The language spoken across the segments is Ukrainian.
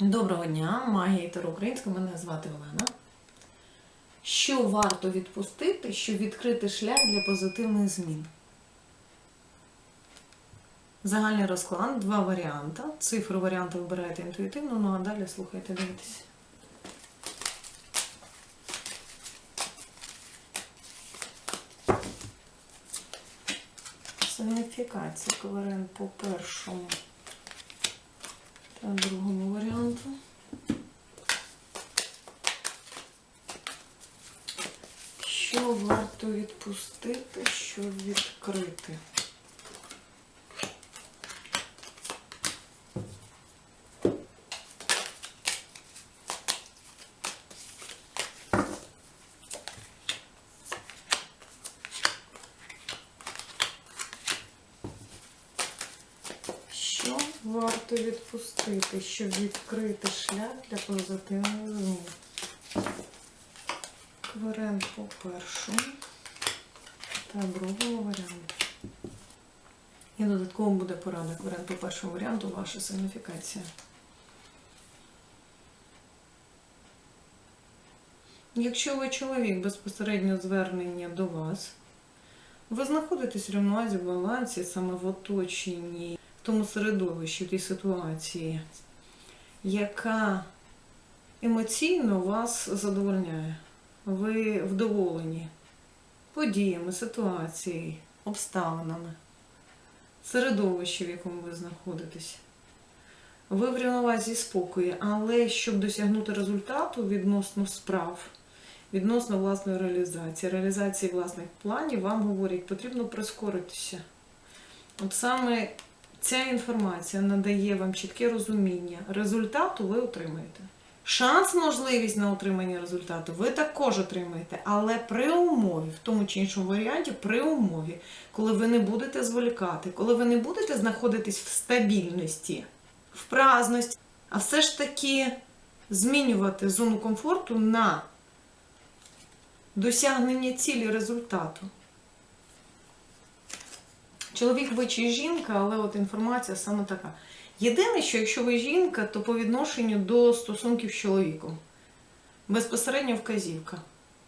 Доброго дня, магія Таро Українська, мене звати Олена. Що варто відпустити, щоб відкрити шлях для позитивних змін? Загальний розклад, два варіанти. Цифру варіанту вибираєте інтуїтивно, ну а далі слухайте, дивитесь. Сигніфікація коварен по першому другому варіанту. Що варто відпустити, що відкрити? Що варто відпустити, щоб відкрити шлях для позитивних змін? Кварен по першому та другому варіанту. І додатково буде порада кварен по першому варіанту, ваша сигніфікація. Якщо ви чоловік безпосередньо звернення до вас, ви знаходитесь в рівновазі, в балансі, саме в оточенні, тому середовищі, в тій ситуації, яка емоційно вас задовольняє. Ви вдоволені подіями, ситуацією, обставинами, середовищі, в якому ви знаходитесь. Ви в рівновазі спокою, але щоб досягнути результату відносно справ, відносно власної реалізації, реалізації власних планів, вам говорять, потрібно прискоритися. От саме ця інформація надає вам чітке розуміння. Результату ви отримаєте. Шанс, можливість на отримання результату ви також отримаєте, але при умові, в тому чи іншому варіанті, при умові, коли ви не будете зволікати, коли ви не будете знаходитись в стабільності, в праздності, а все ж таки змінювати зону комфорту на досягнення цілі результату. Чоловік ви чи жінка, але от інформація саме така. Єдине, що якщо ви жінка, то по відношенню до стосунків з чоловіком. Безпосередньо вказівка.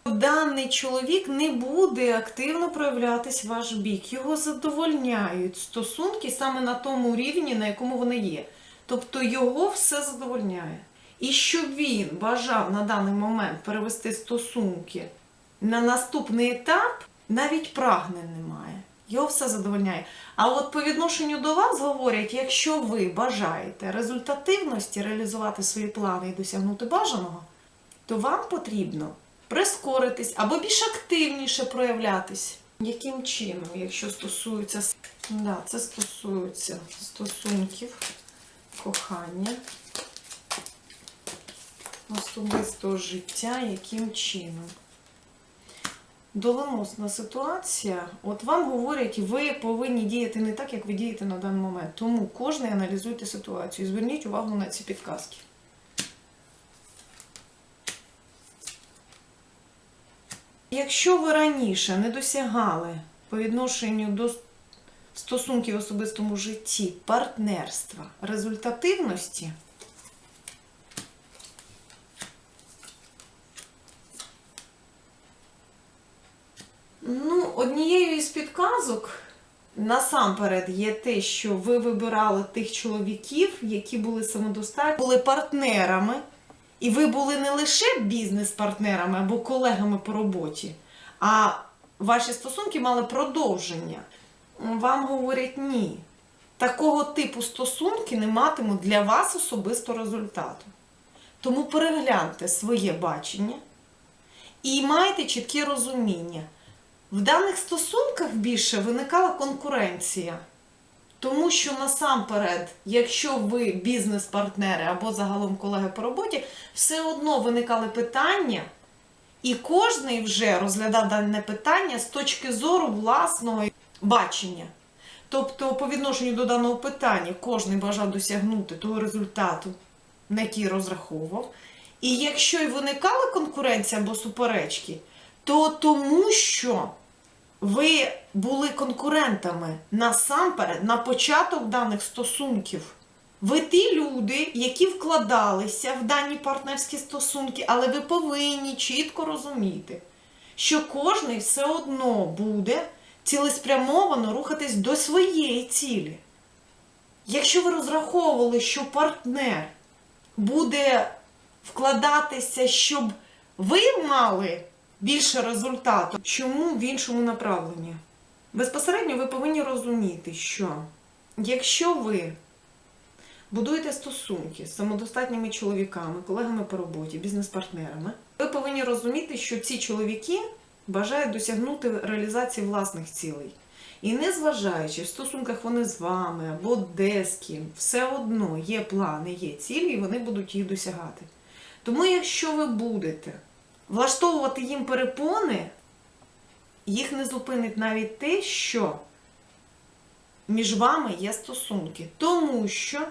Даний чоловік не буде активно проявлятись в ваш бік. Його задовольняють стосунки саме на тому рівні, на якому вони є. Тобто його все задовольняє. І щоб він бажав на даний момент перевести стосунки на наступний етап, навіть прагнень немає. Його все задовольняє. А от по відношенню до вас говорять, якщо ви бажаєте результативності реалізувати свої плани і досягнути бажаного, то вам потрібно прискоритись або більш активніше проявлятись. Яким чином, якщо стосується да, це стосується стосунків, кохання, особистого життя, яким чином? Доленосна ситуація, от вам говорять, ви повинні діяти не так, як ви дієте на даний момент. Тому кожен аналізуйте ситуацію. Зверніть увагу на ці підказки. Якщо ви раніше не досягали по відношенню до стосунків в особистому житті, партнерства, результативності, Ну, однією із підказок насамперед є те, що ви вибирали тих чоловіків, які були самодостатні, були партнерами, і ви були не лише бізнес-партнерами або колегами по роботі, а ваші стосунки мали продовження. Вам говорять ні. Такого типу стосунки не матимуть для вас особисто результату. Тому перегляньте своє бачення і майте чітке розуміння. В даних стосунках більше виникала конкуренція. Тому що насамперед, якщо ви бізнес-партнери або загалом колеги по роботі, все одно виникали питання, і кожний вже розглядав дане питання з точки зору власного бачення. Тобто, по відношенню до даного питання, кожен бажав досягнути того результату, на який розраховував. І якщо й виникала конкуренція або суперечки, то тому що ви були конкурентами насамперед на початок даних стосунків. Ви ті люди, які вкладалися в дані партнерські стосунки, але ви повинні чітко розуміти, що кожний все одно буде цілеспрямовано рухатись до своєї цілі. Якщо ви розраховували, що партнер буде вкладатися, щоб ви мали більше результату, чому в іншому направленні? Безпосередньо ви повинні розуміти, що якщо ви будуєте стосунки з самодостатніми чоловіками, колегами по роботі, бізнес-партнерами, ви повинні розуміти, що ці чоловіки бажають досягнути реалізації власних цілей. І незважаючи в стосунках вони з вами або де з ким, все одно є плани, є цілі, і вони будуть їх досягати. Тому, якщо ви будете влаштовувати їм перепони, їх не зупинить навіть те, що між вами є стосунки. Тому що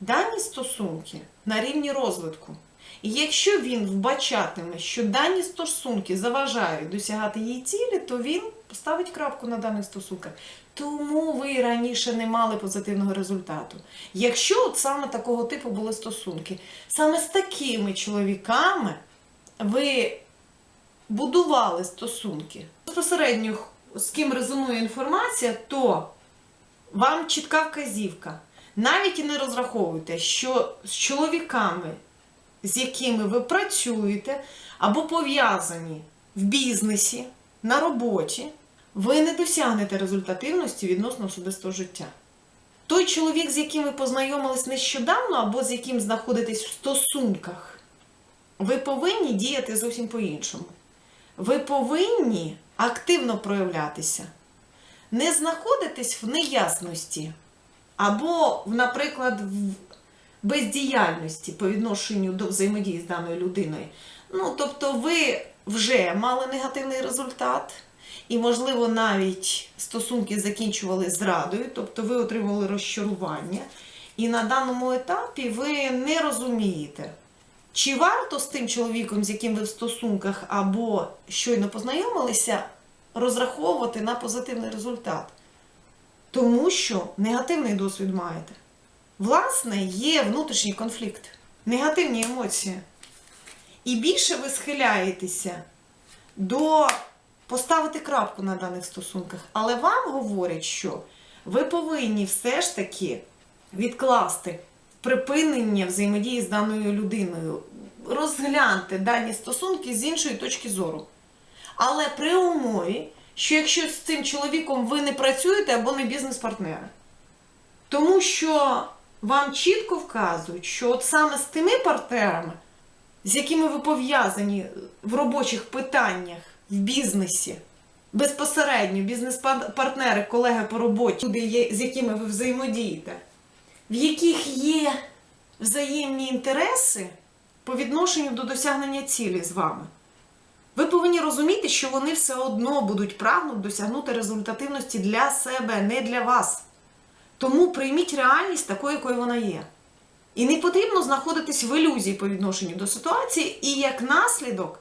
дані стосунки на рівні розвитку. І якщо він вбачатиме, що дані стосунки заважають досягати її цілі, то він поставить крапку на даних стосунках. Тому ви раніше не мали позитивного результату. Якщо от саме такого типу були стосунки, саме з такими чоловіками ви будували стосунки. Безпосередньо з ким резонує інформація, то вам чітка вказівка. Навіть і не розраховуйте, що з чоловіками, з якими ви працюєте або пов'язані в бізнесі, на роботі, ви не досягнете результативності відносно особистого життя. Той чоловік, з яким ви познайомились нещодавно, або з яким знаходитесь в стосунках, ви повинні діяти зовсім по-іншому. Ви повинні активно проявлятися, не знаходитись в неясності, або, наприклад, в бездіяльності по відношенню до взаємодії з даною людиною. Ну, тобто, ви вже мали негативний результат, і, можливо, навіть стосунки закінчували зрадою, тобто ви отримували розчарування. І на даному етапі ви не розумієте, чи варто з тим чоловіком, з яким ви в стосунках або щойно познайомилися, розраховувати на позитивний результат. Тому що негативний досвід маєте. Власне, є внутрішній конфлікт, негативні емоції. І більше ви схиляєтеся до поставити крапку на даних стосунках. Але вам говорять, що ви повинні все ж таки відкласти припинення взаємодії з даною людиною, розгляньте дані стосунки з іншої точки зору. Але при умові, що якщо з цим чоловіком ви не працюєте або не бізнес-партнери. Тому що вам чітко вказують, що от саме з тими партнерами, з якими ви пов'язані в робочих питаннях в бізнесі, безпосередньо бізнес-партнери, колеги по роботі, люди, з якими ви взаємодієте, в яких є взаємні інтереси по відношенню до досягнення цілі з вами. Ви повинні розуміти, що вони все одно будуть прагнути досягнути результативності для себе, не для вас. Тому прийміть реальність такою, якою вона є. І не потрібно знаходитись в ілюзії по відношенню до ситуації і як наслідок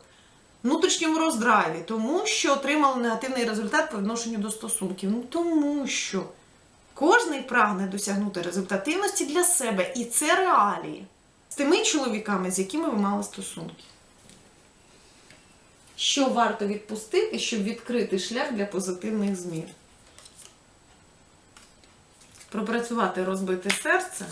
внутрішньому роздраві, тому що отримали негативний результат по відношенню до стосунків. Ну тому що кожний прагне досягнути результативності для себе, і це реалії з тими чоловіками, з якими ви мали стосунки. Що варто відпустити, щоб відкрити шлях для позитивних змін? Пропрацювати розбите серце.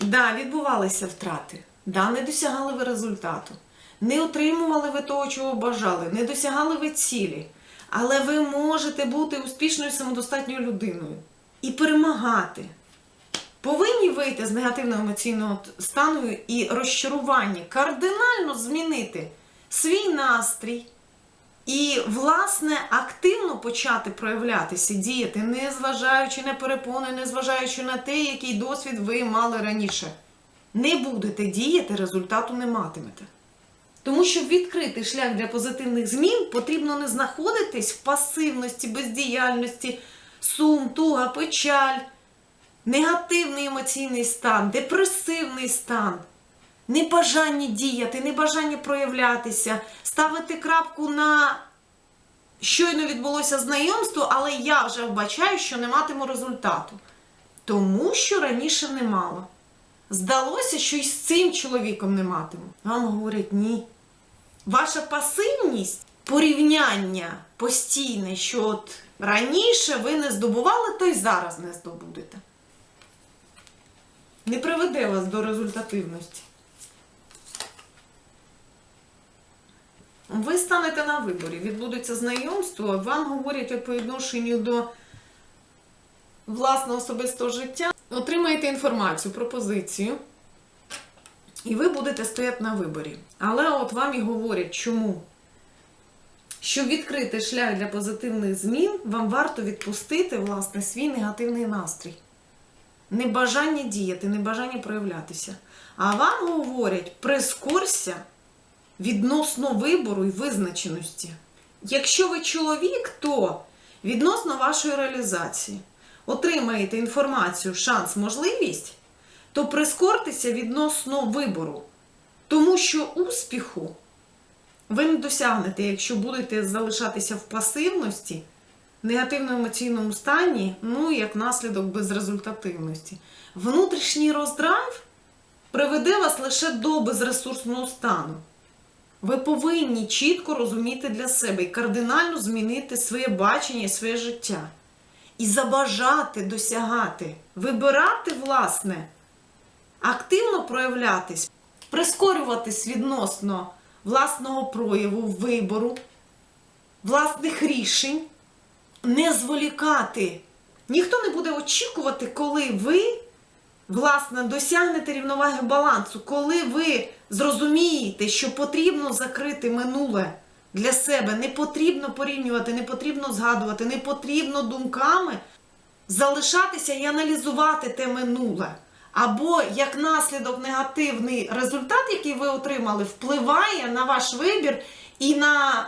Да, відбувалися втрати. Да, не досягали ви результату. Не отримували ви того, чого бажали, не досягали ви цілі. Але ви можете бути успішною самодостатньою людиною і перемагати. Повинні вийти з негативного емоційного стану і розчарування, кардинально змінити свій настрій і, власне, активно почати проявлятися, діяти, не зважаючи на перепони, не зважаючи на те, який досвід ви мали раніше. Не будете діяти, результату не матимете. Тому щоб відкрити шлях для позитивних змін, потрібно не знаходитись в пасивності, бездіяльності, сум, туга, печаль, негативний емоційний стан, депресивний стан, небажання діяти, небажання проявлятися, ставити крапку на щойно відбулося знайомство, але я вже вбачаю, що не матиму результату. Тому що раніше не мало. Здалося, що і з цим чоловіком не матиму. Вам говорять ні. Ваша пасивність, порівняння постійне, що от раніше ви не здобували, то й зараз не здобудете. Не приведе вас до результативності. Ви станете на виборі, відбудеться знайомство, вам говорять по відношенню до власного особистого життя. Отримаєте інформацію, пропозицію, і ви будете стояти на виборі. Але от вам і говорять, чому? Щоб відкрити шлях для позитивних змін, вам варто відпустити власне свій негативний настрій. Небажання діяти, небажання проявлятися. А вам говорять, прискорся відносно вибору і визначеності. Якщо ви чоловік, то відносно вашої реалізації отримаєте інформацію, шанс, можливість, то прискортеся відносно вибору. Тому що успіху ви не досягнете, якщо будете залишатися в пасивності, негативному емоційному стані, ну і як наслідок безрезультативності. Внутрішній роздрайв приведе вас лише до безресурсного стану. Ви повинні чітко розуміти для себе і кардинально змінити своє бачення і своє життя. І забажати досягати, вибирати, власне, активно проявлятись, прискорюватись відносно власного прояву, вибору, власних рішень, не зволікати. Ніхто не буде очікувати, коли ви, власне, досягнете рівноваги балансу, коли ви зрозумієте, що потрібно закрити минуле для себе, не потрібно порівнювати, не потрібно згадувати, не потрібно думками залишатися і аналізувати те минуле. Або як наслідок негативний результат, який ви отримали, впливає на ваш вибір і на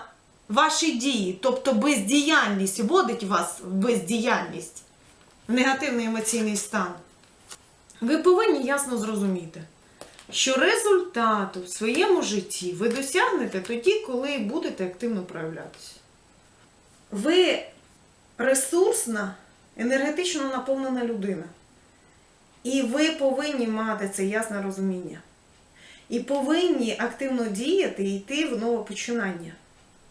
ваші дії. Тобто бездіяльність вводить вас в бездіяльність, в негативний емоційний стан. Ви повинні ясно зрозуміти, що результату в своєму житті ви досягнете тоді, коли будете активно проявлятися. Ви ресурсна, енергетично наповнена людина. І ви повинні мати це ясне розуміння. І повинні активно діяти і йти в нове починання.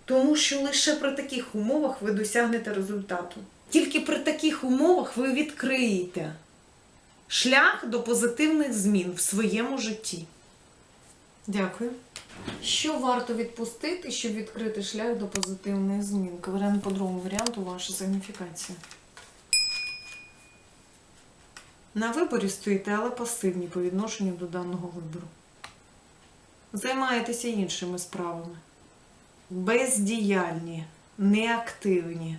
Тому що лише при таких умовах ви досягнете результату. Тільки при таких умовах ви відкриєте шлях до позитивних змін в своєму житті. Дякую. Що варто відпустити, щоб відкрити шлях до позитивних змін? Варіант по другому варіанту ваша сигніфікація. На виборі стоїте, але пасивні по відношенню до даного вибору. Займаєтеся іншими справами. Бездіяльні, неактивні.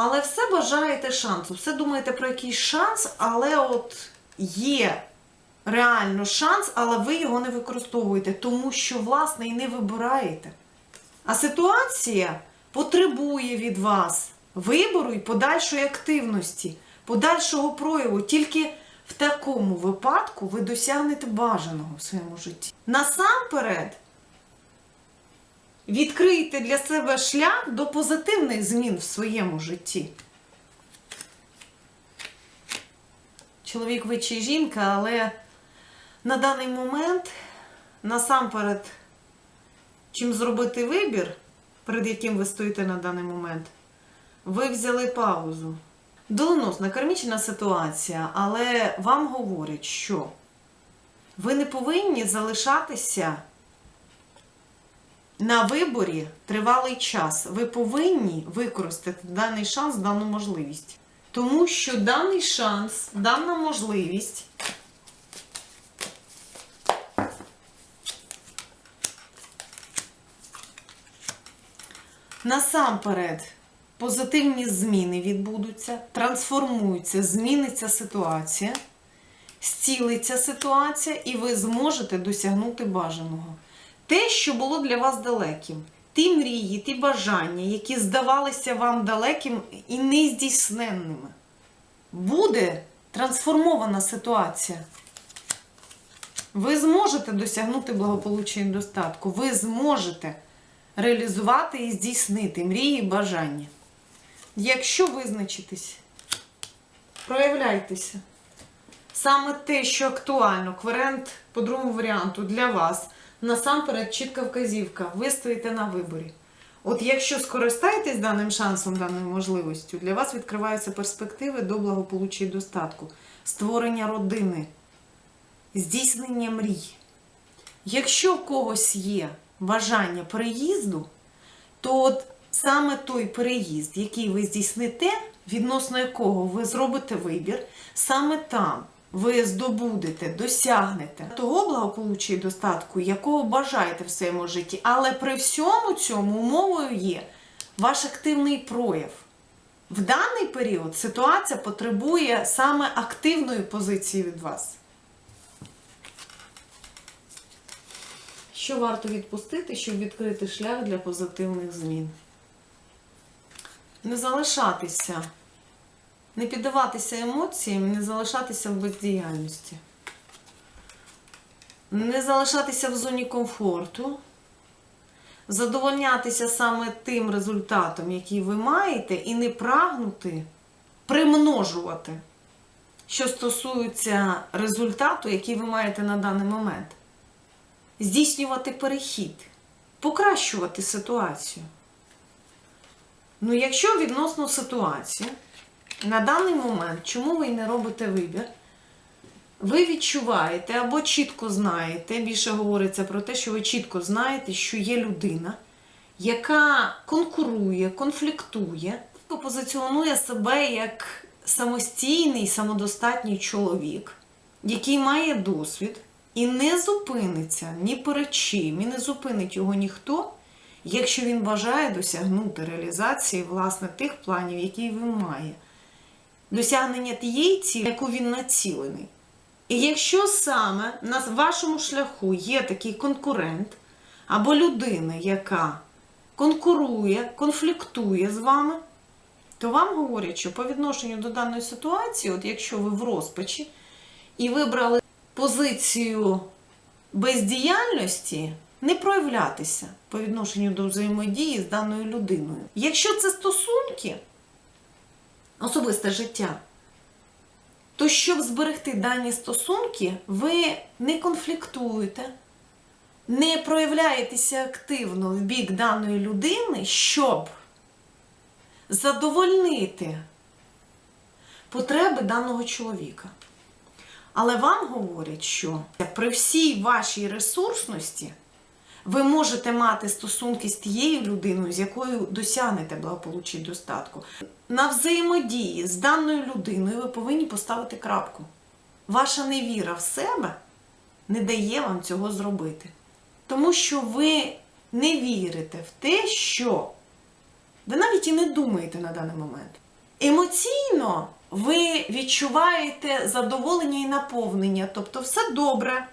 Але все бажаєте шансу. Все думаєте про якийсь шанс, але от є реально шанс, але ви його не використовуєте, тому що, власне, і не вибираєте. А ситуація потребує від вас вибору і подальшої активності, подальшого прояву. Тільки в такому випадку ви досягнете бажаного в своєму житті. Насамперед, відкрийте для себе шлях до позитивних змін в своєму житті. Чоловік ви чи жінка, але на даний момент насамперед, чим зробити вибір, перед яким ви стоїте на даний момент, ви взяли паузу. Доленосна кармічна ситуація, але вам говорять, що ви не повинні залишатися на виборі тривалий час. Ви повинні використати даний шанс, дану можливість. Тому що даний шанс, дана можливість насамперед позитивні зміни відбудуться, трансформуються, зміниться ситуація, зцілиться ситуація, і ви зможете досягнути бажаного. Те, що було для вас далеким, ті мрії, ті бажання, які здавалися вам далеким і нездійсненними, буде трансформована ситуація. Ви зможете досягнути благополуччя і достатку. Ви зможете реалізувати і здійснити мрії і бажання. Якщо визначитись проявляйтеся. Саме те, що актуально, варіант по другому варіанту для вас, насамперед чітка вказівка. Ви стоїте на виборі. От якщо скористаєтесь даним шансом, даною можливістю, для вас відкриваються перспективи до благополуччя і достатку, створення родини, здійснення мрій. Якщо в когось є бажання переїзду, то от саме той переїзд, який ви здійсните, відносно якого ви зробите вибір, саме там ви здобудете, досягнете того благополуччя і достатку, якого бажаєте в своєму житті. Але при всьому цьому умовою є ваш активний прояв. В даний період ситуація потребує саме активної позиції від вас. Що варто відпустити, щоб відкрити шлях для позитивних змін? Не залишатися, не піддаватися емоціям, не залишатися в бездіяльності, не залишатися в зоні комфорту, задовольнятися саме тим результатом, який ви маєте, і не прагнути примножувати, що стосується результату, який ви маєте на даний момент. Здійснювати перехід, покращувати ситуацію. Ну, якщо відносно ситуації, на даний момент, чому ви не робите вибір, ви відчуваєте або чітко знаєте, більше говориться про те, що ви чітко знаєте, що є людина, яка конкурує, конфліктує, позиціонує себе як самостійний, самодостатній чоловік, який має досвід, і не зупиниться ні перед чим, і не зупинить його ніхто, якщо він бажає досягнути реалізації власне тих планів, які він має, досягнення тієї цілі, яку він націлений. І якщо саме на вашому шляху є такий конкурент або людина, яка конкурує, конфліктує з вами, то вам говорять, що по відношенню до даної ситуації, от якщо ви в розпачі і вибрали позицію бездіяльності не проявлятися по відношенню до взаємодії з даною людиною. Якщо це стосунки, особисте життя, то щоб зберегти дані стосунки, ви не конфліктуєте, не проявляєтеся активно в бік даної людини, щоб задовольнити потреби даного чоловіка. Але вам говорять, що при всій вашій ресурсності ви можете мати стосунки з тією людиною, з якою досягнете благополуччя і достатку. На взаємодії з даною людиною ви повинні поставити крапку. Ваша невіра в себе не дає вам цього зробити. Тому що ви не вірите в те, що ви навіть і не думаєте на даний момент. Емоційно ви відчуваєте задоволення і наповнення, тобто все добре.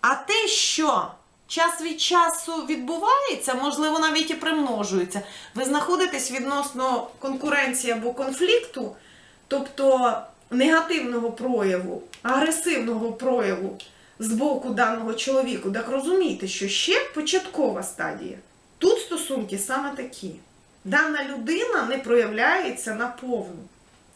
А те, що час від часу відбувається, можливо, навіть і примножується, ви знаходитесь відносно конкуренції або конфлікту, тобто негативного прояву, агресивного прояву з боку даного чоловіка, так розумійте, що ще початкова стадія. Тут стосунки саме такі. Дана людина не проявляється наповну.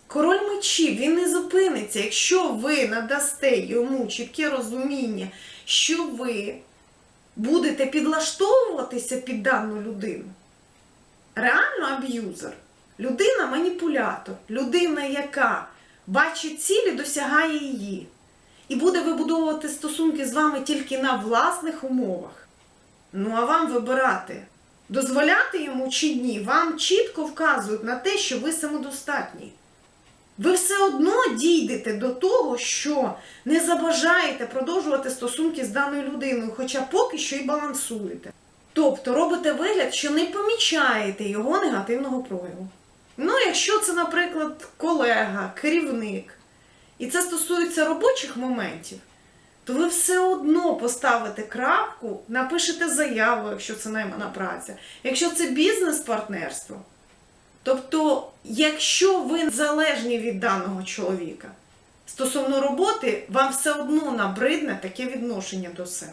Король мечів, він не зупиниться, якщо ви надасте йому чітке розуміння, що ви будете підлаштовуватися під дану людину. Реально аб'юзер. Людина маніпулятор, людина, яка бачить цілі, досягає її. І буде вибудовувати стосунки з вами тільки на власних умовах. Ну, а вам вибирати, дозволяти йому чи ні, вам чітко вказують на те, що ви самодостатні. Ви все одно дійдете до того, що не забажаєте продовжувати стосунки з даною людиною, хоча поки що і балансуєте. Тобто робите вигляд, що не помічаєте його негативного прояву. Ну, якщо це, наприклад, колега, керівник, і це стосується робочих моментів, то ви все одно поставите крапку, напишете заяву, якщо це наймана праця, якщо це бізнес-партнерство. Тобто, якщо ви залежні від даного чоловіка стосовно роботи, вам все одно набридне таке відношення до себе.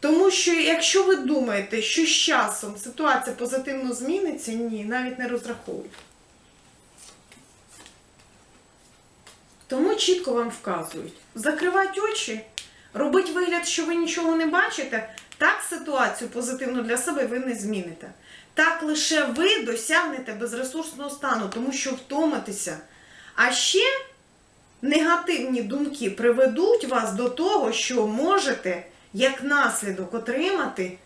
Тому що, якщо ви думаєте, що з часом ситуація позитивно зміниться, ні, навіть не розраховуйте. Тому чітко вам вказують: закривати очі, робити вигляд, що ви нічого не бачите, так ситуацію позитивну для себе ви не зміните. Так лише ви досягнете безресурсного стану, тому що втомитеся. А ще негативні думки приведуть вас до того, що можете як наслідок отримати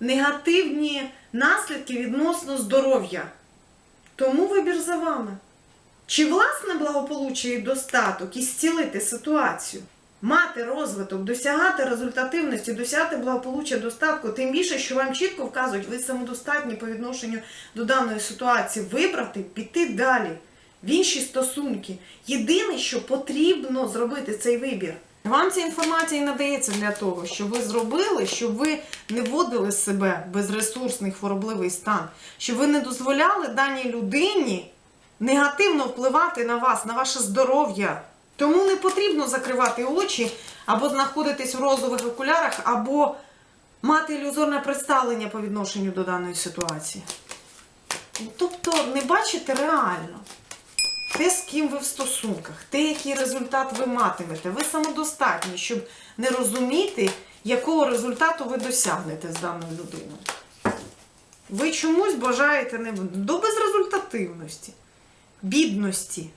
негативні наслідки відносно здоров'я. Тому вибір за вами. Чи власне благополуччя і достаток і зцілити ситуацію, мати розвиток, досягати результативності, досягати благополуччя, достатку, тим більше, що вам чітко вказують, ви самодостатні по відношенню до даної ситуації, вибрати, піти далі в інші стосунки. Єдине, що потрібно зробити цей вибір. Вам ця інформація і надається для того, щоб ви зробили, щоб ви не вводили себе в безресурсний хворобливий стан, щоб ви не дозволяли даній людині негативно впливати на вас, на ваше здоров'я. Тому не потрібно закривати очі або знаходитись в розових окулярах, або мати ілюзорне представлення по відношенню до даної ситуації. Тобто не бачите реально те, з ким ви в стосунках, те, який результат ви матимете. Ви самодостатні, щоб не розуміти, якого результату ви досягнете з даною людиною. Ви чомусь бажаєте не до безрезультативності, бідності.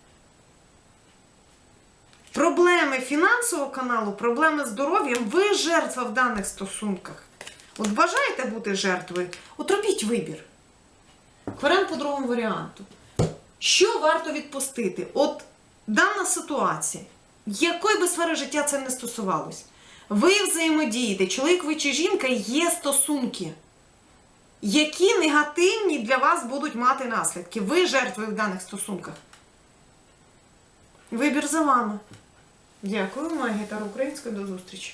Проблеми фінансового каналу, проблеми здоров'ям, ви жертва в даних стосунках. От бажаєте бути жертвою, от робіть вибір. Варіант по другому варіанту. Що варто відпустити? От дана ситуація, якої би сфери життя це не стосувалось. Ви взаємодієте, чоловік ви чи жінка, є стосунки, які негативні для вас будуть мати наслідки. Ви жертви в даних стосунках. Вибір за вами. Дякую, Магія Таро Українська. До зустрічі.